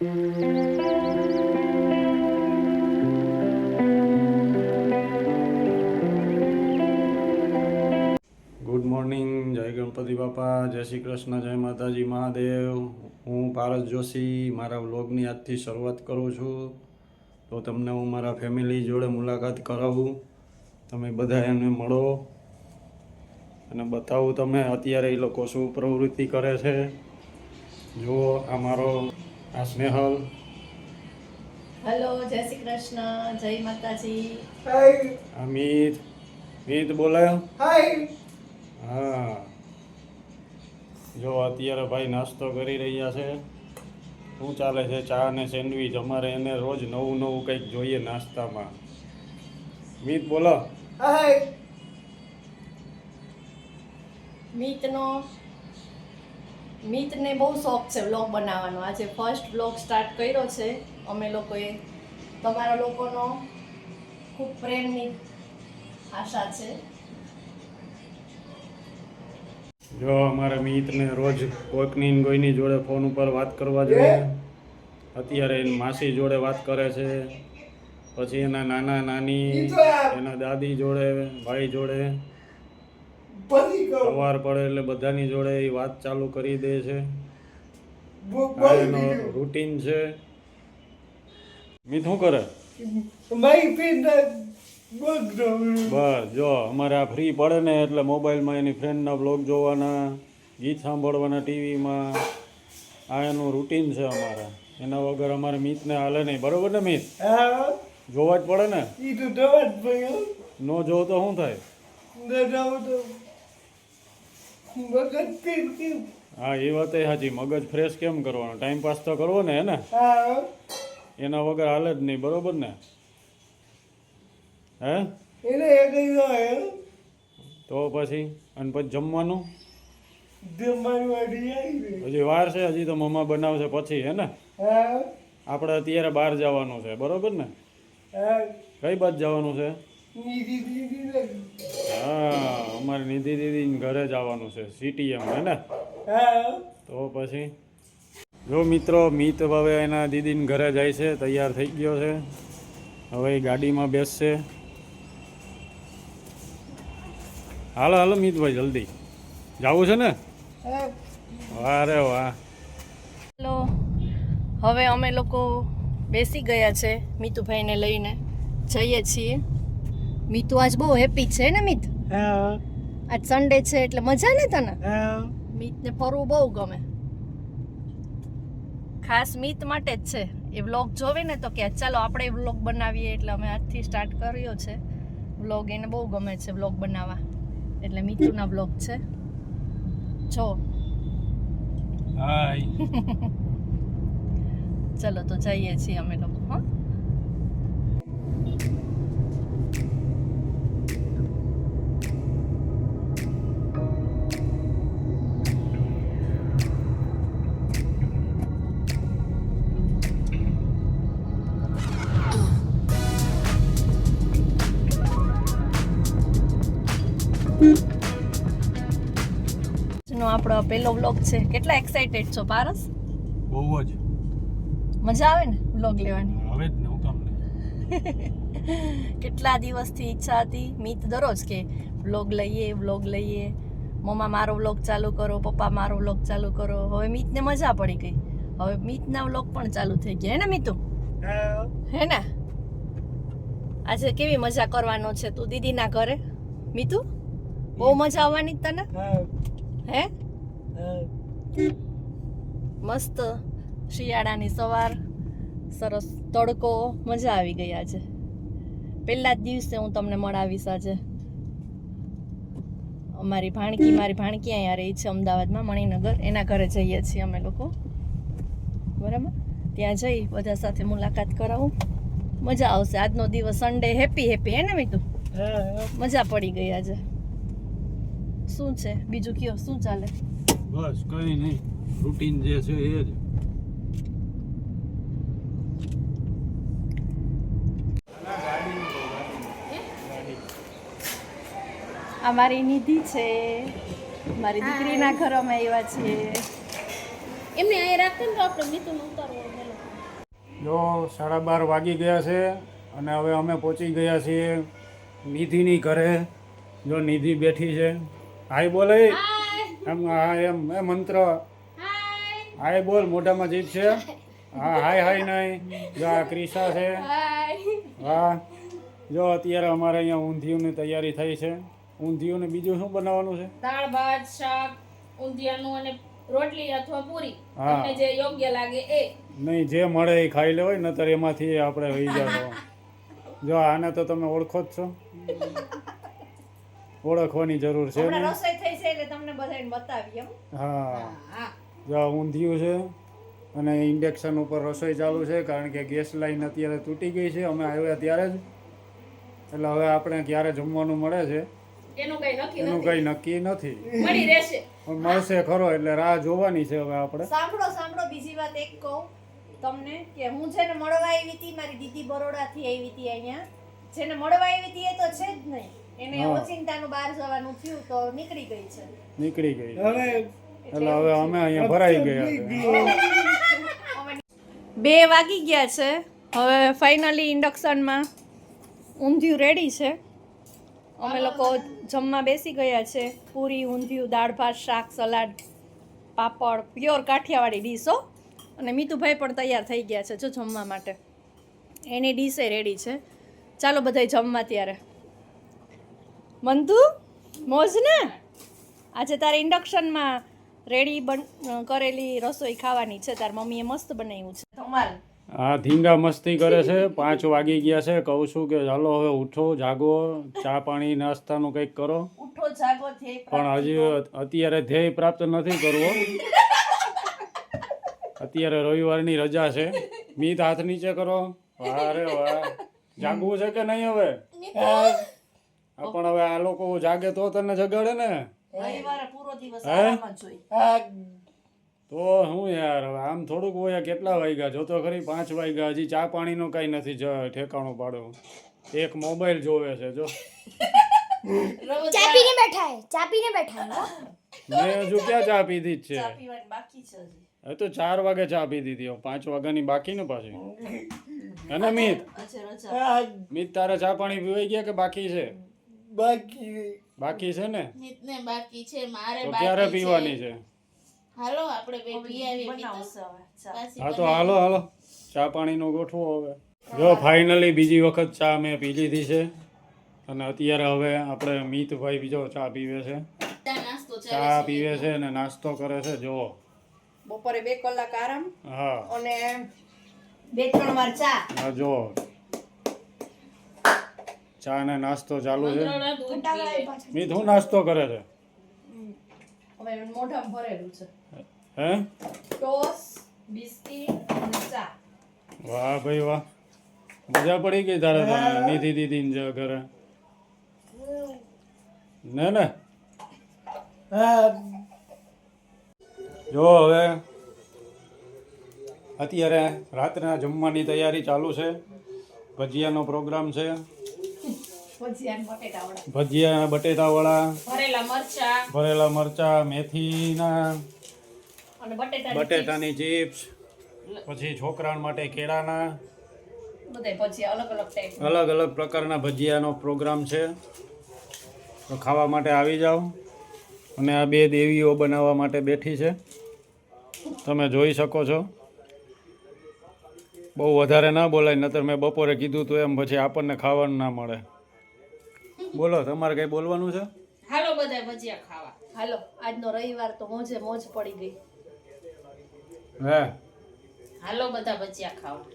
Good morning જય ગણપતિ બાપા જય શ્રી કૃષ્ણ જય માતાજી મહાદેવ હું પારસ જોશી, મારા વ્લોગની આજથી શરૂઆત કરું છું. તો તમને હું મારા ફેમિલી જોડે મુલાકાત કરાવું. તમે બધા એને મળો અને બતાવું તમે અત્યારે એ લોકો શું પ્રવૃત્તિ કરે છે. જુઓ આ મારો આ સ્નેહલ. હેલો જય શ્રી કૃષ્ણ જય માતાજી. અમિત મીત. મીત બોલે? હા. જો અત્યારે ભાઈ નાસ્તો કરી રહ્યા છે. શું ચાલે છે? ચા અને સેન્ડવીચ? અમારે એને રોજ નવું નવું કંઈક જોઈએ નાસ્તામાં. મીત બોલો. મીતનો મીતને બહુ શોખ છે વ્લોગ બનાવવાનો. આજે ફર્સ્ટ વ્લોગ સ્ટાર્ટ કર્યો છે. અમે લોકોએ તમારા લોકોનો ખૂબ પ્રેમની આશા છે. જો અમારા મિતને રોજ કોઈકની ને કોઈની જોડે ફોન ઉપર વાત કરવા જોઈએ. અત્યારે એની માસી જોડે વાત કરે છે. પછી એના નાના નાની એના દાદી જોડે ભાઈ જોડે. સવાર પડે એટલે બધાની જોડે એ વાત ચાલુ કરી દે છે. એનો રૂટીન છે. મી શું કરે? બસ જો અમારે આ ફ્રી પડે ને એટલે મોબાઈલમાં એની ફ્રેન્ડના બ્લોગ જોવાના ગીત સાંભળવાના ટીવીમાં. આ એનું રૂટીન છે અમારે. એના વગર અમારે મિતને હાલે નહીં. બરોબર ને મીત? જોવા જ પડે ને? નો જોવો તો શું થાય? હા એ વાત હાજી મગજ ફ્રેશ કેમ કરવાનો? ટાઈમ પાસ તો કરવો ને હે એના વગર હાલે જ નહીં બરોબર ને? હે? તો પછી? અને પછી જમવાનું? હજી વાર છે હજી તો મમ્મા બનાવશે પછી હે ને? આપણે અત્યારે બહાર જવાનું છે બરોબર ને? કઈ બાદ જવાનું છે? હા, અમારે નિધિ દીદી ઘરે જવાનું છે સિટીએમ હે ને? તો પછી? જો મિત્રો, મિત હવે એના દીદીને ઘરે જાય છે, તૈયાર થઈ ગયો છે. હવે ગાડીમાં બેસશે. હાલો હાલો, મિતભાઈ, જલ્દી. જવું છે ને? વાહ રે વાહ. હેલો હવે અમે લોકો બેસી ગયા છે, મિતુભાઈને લઈને. જઈએ છીએ. મીતુ આજ બહુ હેપી છે ને મિત? આજ સન્ડે છે એટલે મજા ને તને? મીતને ફરવું બહુ ગમે. ખાસ મીત માટે જ છે. એ વ્લોગ જોવે ને તો કે ચાલો આપણે વ્લોગ બનાવીએ એટલે અમે આજથી સ્ટાર્ટ કર્યો છે. વ્લોગ એને બહુ ગમે છે વ્લોગ બનાવવા. એટલે મિતુના વ્લોગ છે. જો. હાય ચલો તો જઈએ છીએ અમે લોકો. નો આપણો આ પહેલો વ્લોગ છે. કેટલા એક્સાઇટેડ છો પારસ? બહુ જ. મજા આવે ને વ્લોગ લેવાની? હવે જ ને હું તમને કેટલા દિવસથી ઈચ્છા હતી? મિત દરરોજ કે વ્લોગ લઈએ વ્લોગ લઈએ. મમ્મા મારો વ્લોગ ચાલુ કરો પપ્પા મારો વ્લોગ ચાલુ કરો. હવે મિતને મજા પડી ગઈ. હવે મિતના વ્લોગ પણ ચાલુ થઈ ગયા. હે ને મિતુ? હે ને? આજે કેવી મજા કરવાનો છે તું દીદીના ઘરે? મિતુ? બહુ મજા આવવાની તને? હે. મસ્ત શિયાળાની સવાર સરસ તડકો મજા આવી ગઈ આજે. પહેલા જ દિવસે હું તમને મળાવીશ આજે. અમારી ભાણકી મારી ભાણકી અહીંયા રહી છે અમદાવાદમાં મણિનગર. એના ઘરે જઈએ છીએ અમે લોકો. બરાબર? ત્યાં જઈ બધા સાથે મુલાકાત કરાવું. મજા આવશે. આજનો દિવસ સન્ડે હેપી હેપી હે ને મીતું? મજા પડી ગઈ આજે. શું છે? બીજું કયો? શું ચાલે? બસ કઈ નહીં રૂટીન જે છે એ જ. આ મારી નિધિ છે. મારી દીકરીના ઘરોમાં અમે આવ્યા છીએ. એમને અહીં રાખે ને તો આપણે મીઠું ઉતારવો જો સાડા બાર વાગી ગયા છે અને હવે અમે પહોંચી ગયા છીએ નિધિની ઘરે. જો નિધિ બેઠી છે. હાય બોલે. એમ હા એમ એ મંત્ર. હાય. બોલ મોઢામાં જીભ છે? હા હાય હાય નહીં. જો આ ક્રિશા છે. હા. જો અત્યારે અમારે અહીંયા ઊંધિયુંની તૈયારી થઈ છે. ઊંધિયું ને બીજું શું બનાવવાનું છે? દાળ ભાત શાક ઊંધિયાનું અને રોટલી અથવા પૂરી. હા. તમને જે યોગ્ય લાગે એ. નહીં જે મળે એ ખાઈ લેવાય નતર એમાંથી આપણે હોઈ જાવ જો આને તો તમે ઓળખો જ છો. ઓળખવાની જરૂર છે હમણાં રસોઈ થઈ છે એટલે તમને બધાને બતાવી એમ. હા. હા જો ઊંધિયું છે અને ઇન્ડક્શન ઉપર રસોઈ ચાલુ છે કારણ કે ગેસ લાઈન અત્યારે તૂટી ગઈ છે અમે આવ્યા ત્યારે જ. એટલે હવે આપણે ક્યારે જમવાનું મળે છે એનું કઈ નક્કી નથી. કંઈ નક્કી નથી. મળી રહેશે. પણ મળશે ખરો એટલે રાહ જોવાની છે હવે આપણે. સાંભળો સાંભળો બીજી વાત એક કહું તમને કે હું છે ને મળવા આવી હતી મારી દીદી બરોડાથી આવી હતી અહીંયા. જેને મળવા આવી હતી એ તો છે જ નહીં. એને હા. ઓચિંતાનું બહાર જવાનું થયું તો નીકળી ગઈ છે. નીકળી ગઈ. એટલે હવે અમે અહીંયા ભરાઈ ગયા બે વાગી ગયા છે. હવે ફાઇનલી ઇન્ડક્શનમાં ઊંધિયું રેડી છે. અમે લોકો જમવા બેસી ગયા છે. પૂરી ઊંધિયું દાળ ભાત શાક સલાડ પાપડ પ્યોર કાઠિયાવાડી ડીશો અને મીતુભાઈ પણ તૈયાર થઈ ગયા છે જો જમવા માટે. એની ડીશે રેડી છે. ચાલો બધાય જમવા ત્યારે. મંતુ મોજ ને? આજે તારે ઇન્ડક્શનમાં રેડી બન કરેલી રસોઈ ખાવાની છે. તાર મમ્મીએ મસ્ત બનાવ્યું છે. તમારે હા ધીંગા મસ્તી કરે છે. પાંચ વાગી ગયા છે. કહું છું કે ચાલો હવે ઉઠો જાગો. ચા પાણી નાસ્તાનું કંઈક કરો. ઉઠો જાગો પણ હજી અત્યારે ધ્યેય પ્રાપ્ત નથી કરવો. અત્યારે રવિવારની રજા છે. મીત હાથ નીચે કરો. વારે વાહ. જાગવું છે કે નહીં હવે? પણ હવે આ લોકો જાગે તો તને જગાડે ને. રવિવારે પૂરો દિવસ હે? આરામ જ તો હું યાર હવે આમ થોડુંક હોય કેટલા વાગ્યા? જો તો ખરી પાંચ વાગ્યા હજી ચા પાણીનો કાંઈ નથી જ ઠેકાણું પાડો. એક મોબાઈલ જોવે છે જો. ચા પીને બેઠા હે ચા પીને બેઠા હે. મેં હજુ ક્યાં ચા પીધી જ છે? હવે બાકી છે હજી. તો ચાર વાગે ચા પીધી હતી હવે પાંચ વાગ્યાની બાકી ને પાછી. અને મિત? મિત તારે ચા પાણી પીવાઈ ગયા કે બાકી છે? બાકી બાકી છે ને? નીતને બાકી છે મારે બાકી ક્યારે પીવાની છે? હાલો આપણે બે પી આવીએ બનાવશે હા તો હાલો હાલો. ચા પાણીનો ગોઠવો હવે. જો ફાઇનલી બીજી વખત ચા મેં પી લીધી છે. અને અત્યારે હવે આપણે મિતભાઈ બીજો ચા પીવે છે. ચા પીવે છે અને નાસ્તો કરે છે જો બપોરે બે કલાક આરામ હા. અને બે ત્રણ વાર ચા. હા જો ચા ને નાસ્તો ચાલુ છે. શું નાસ્તો કરે છે. મોઢામાં ભરેલું છે. હે? ટોસ બિસ્કિટ અને ચા. વાહ ભાઈ વાહ. મજા પડી ગઈ તારે તમે નિધિ દીદી ને ઘરે. ને ને. જો હવે અત્યારે રાતના જમવાની તૈયારી ચાલુ છે. ભજીયાનો પ્રોગ્રામ છે. ભજીયા બટેટા વડા ભરેલા મરચા. ભરેલા મરચા મેથીના બટેટાની ચિપ્સ. પછી છોકરા માટે કેળાના. અલગ અલગ અલગ અલગ પ્રકારના ભજીયાનો પ્રોગ્રામ છે. તો ખાવા માટે આવી જાઓ. અને આ બે દેવીઓ બનાવવા માટે બેઠી છે. તમે જોઈ શકો છો. બહુ વધારે ના બોલાય નતર મેં બપોરે કીધું તું એમ પછી આપણને ખાવાનું ના મળે. બોલો તમારે કંઈ બોલવાનું છે? હાલો બધા ભજીયા ખાવા. હાલો આજનો રવિવાર તો મોજે મોજ પડી ગઈ. હે? હાલો બધા ભજીયા ખાવા.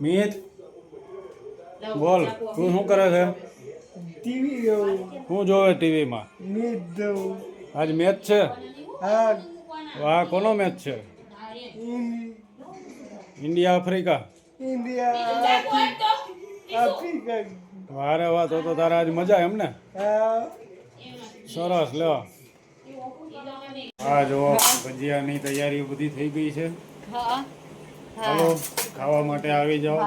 મીત? બોલ તું શું કરે છે? ટીવી જોઉં. હું જોવે ટીવીમાં? નીત જોઉં. આજ મેચ છે? હા. વાહ કોનો મેચ છે? India Africa? India Africa. વારે વાહ તો તો તારે આજ મજા એમ ને? સરસ લ્યો. હા જો ભજીયાની તૈયારી બધી થઈ ગઈ છે. હાલો ચાલો ખાવા માટે આવી જાઓ.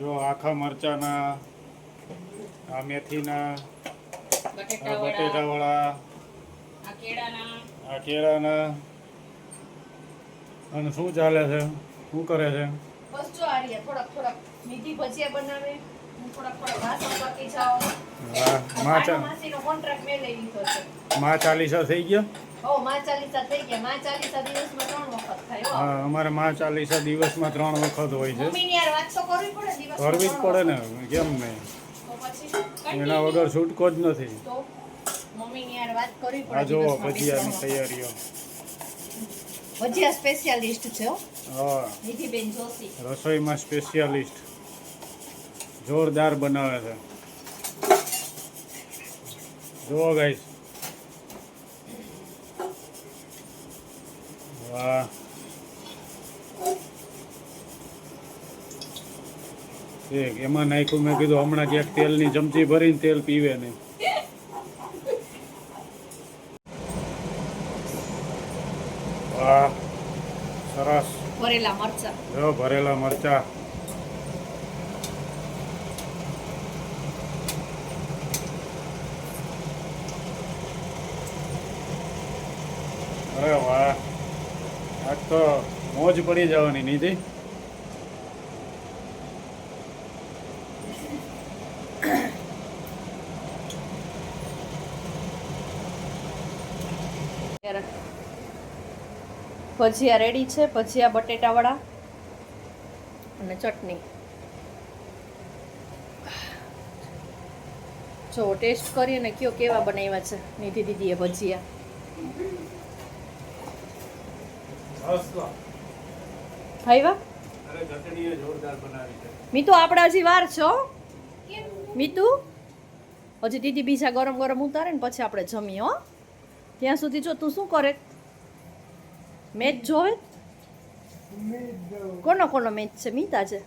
જો આખા મરચાના આ મેથીના બટેટા આ વડા બટેટાવાળા આ કેળાના. આ કેળાના. અને શું ચાલે છે? શું કરે છે? બસ થોડક થોડાક મીઠી ભજીયા બનાવે અમારે મા ચાલીસા દિવસમાં ત્રણ વખત હોય છે. કરવી જ પડે ને. કેમ નહીં એના વગર છૂટકો જ નથી. આ જોવો ભજીયાની તૈયારીઓ. ભજીયા સ્પેશિયાલિસ્ટ છે હા. નિધિબેન જોશી. રસોઈમાં સ્પેશિયાલિસ્ટ જોરદાર બનાવે છે. જુઓ ગાઈસ વાહ. એક એમાં નાખ્યું મેં કીધું હમણાં ક્યાંક તેલની ચમચી ભરીને તેલ પીવે નહીં વાહ સરસ ભરેલા મરચા. જો ભરેલા મરચા. અરે વાહ આજ તો મોજ પડી જવાની નિધિ ત્યારે ભજીયા રેડી છે. ભજીયા બટેટાવાળા અને ચટણી. જો ટેસ્ટ કરીએ ને કયો કેવા બનાવ્યા છે નિધિ દીદીએ ભજીયા. ખાઈવા મીતુ આપણે હજી વાર છો? મીતુ? હજી દીદી બીજા ગરમ ગરમ ઉતારે ને પછી આપણે જમીએ હો. ત્યાં સુધી જો તું શું કરે? મેચ જોવે કોનો કોનો મેચ છે મીતા છે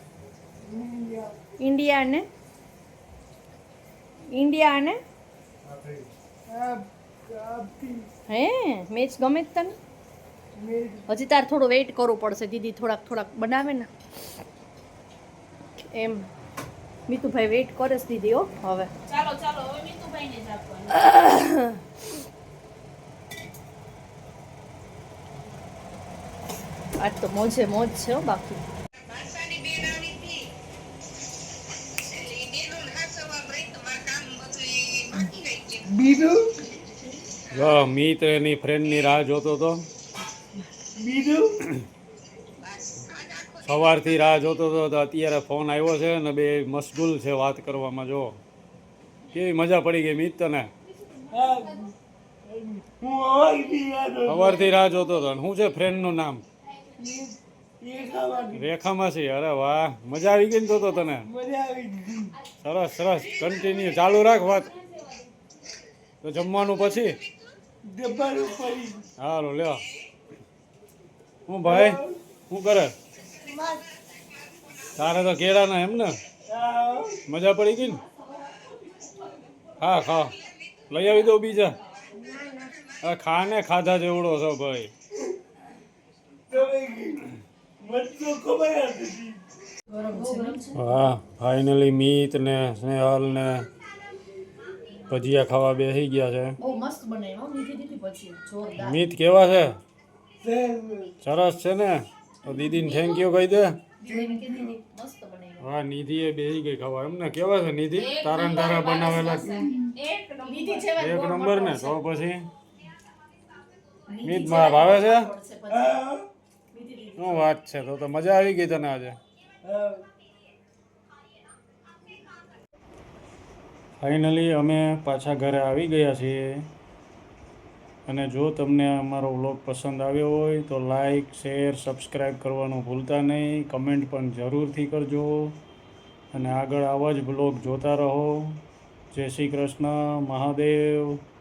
ઇન્ડિયા અને ઇન્ડિયા અને હે મેચ ગમે જ તને? હજી તાર થોડું વેઇટ કરવું પડશે દીદી થોડાક થોડાક બનાવે ને. એમ. મીતુભાઈ વેઇટ કરે દીદી હો હવે. ચાલો ચાલો હવે મીતુભાઈને જ આપવાનું. આજ તો મોજે મોજ છે બાકી. બીજું જો મિત્ર એની ફ્રેન્ડની રાહ જોતો તો? બીજું? સવારથી રાહ જોતો હતો તો અત્યારે ફોન આવ્યો છે અને બે મશગુલ છે વાત કરવામાં જો. કેવી મજા પડી ગઈ મિત તને. સવારથી રાહ જોતો હતો શું છે ફ્રેન્ડનું નામ? રેખામાં છે અરે વાહ. મજા આવી ગઈ ને તો તો તને. મજા આવી ગઈ. સરસ સરસ. કન્ટિન્યુ ચાલુ રાખ વાત. તો જમવાનું પછી? હાલો લ્યો. હું ભાઈ? શું કરે? તારે તો કેળાના એમ ને? મજા પડી ગઈ ને? હા ખા. લઈ આવી દો બીજા. હા ખાને ખાધા જેવડો છો ભાઈ તમે મને તો ખબર હતી હા ફાઇનલી મીત ને સ્નેહલ ને ભજીયા ખાવા બેસી ગયા છે. બહુ મસ્ત બનાવ્યો નીતિ દીદી પછી જોરદાર. મીત કેવા છે? સરસ છે ને? તો દીદીને થેન્ક યુ કહી દે. હા નિધિ એ મસ્ત બનાવ્યો. હા નિધિએ બેસી ગઈ ખાવા. એમને કેવા છે નિધિ? તારા ને તારા બનાવેલા. એક નંબર. ને તો પછી. મીત મારા ભાવે છે? શું વાત છે? તો તો મજા આવી ગઈ તને આજે. ફાઇનલી અમે પાછા ઘરે આવી ગયા છીએ. અને જો તમને અમારો વ્લોગ પસંદ આવ્યો હોય તો લાઈક શેર સબસ્ક્રાઈબ કરવાનું ભૂલતા નહીં. કમેન્ટ પણ જરૂરથી કરજો. અને આગળ આવા જ બ્લોગ જોતા રહો. જય શ્રી કૃષ્ણ, મહાદેવ.